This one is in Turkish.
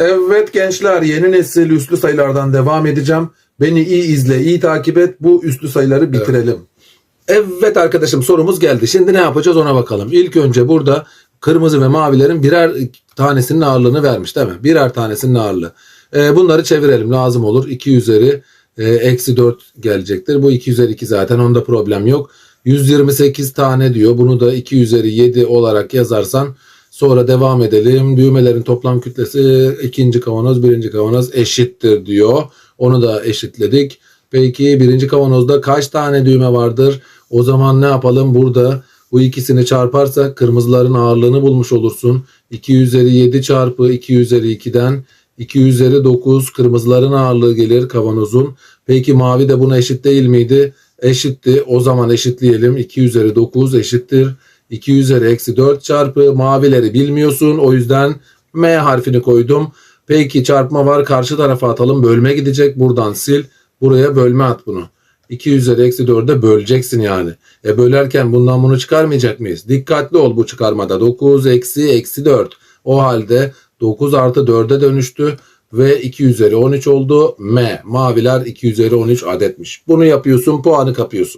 Evet gençler yeni nesil üslü sayılardan devam edeceğim. Beni iyi izle, iyi takip et. Bu üslü sayıları bitirelim. Evet. arkadaşım sorumuz geldi. Şimdi ne yapacağız ona bakalım. İlk önce burada kırmızı ve mavilerin birer tanesinin ağırlığını vermiş değil mi? Birer tanesinin ağırlığı. Ee, bunları çevirelim lazım olur. 2 üzeri e, eksi 4 gelecektir. Bu 2 üzeri 2 zaten onda problem yok. 128 tane diyor. Bunu da 2 üzeri 7 olarak yazarsan Sonra devam edelim. Düğmelerin toplam kütlesi ikinci kavanoz birinci kavanoz eşittir diyor. Onu da eşitledik. Peki birinci kavanozda kaç tane düğme vardır? O zaman ne yapalım? Burada bu ikisini çarparsak kırmızıların ağırlığını bulmuş olursun. 2 üzeri 7 çarpı 2 üzeri 2'den 2 üzeri 9 kırmızıların ağırlığı gelir kavanozun. Peki mavi de buna eşit değil miydi? Eşitti. O zaman eşitleyelim. 2 üzeri 9 eşittir. 2 üzeri eksi 4 çarpı mavileri bilmiyorsun. O yüzden M harfini koydum. Peki çarpma var karşı tarafa atalım. Bölme gidecek. Buradan sil. Buraya bölme at bunu. 2 üzeri eksi 4'e böleceksin yani. E bölerken bundan bunu çıkarmayacak mıyız? Dikkatli ol bu çıkarmada. 9 eksi eksi 4. O halde 9 artı 4'e dönüştü ve 2 üzeri 13 oldu. M. Maviler 2 üzeri 13 adetmiş. Bunu yapıyorsun puanı kapıyorsun.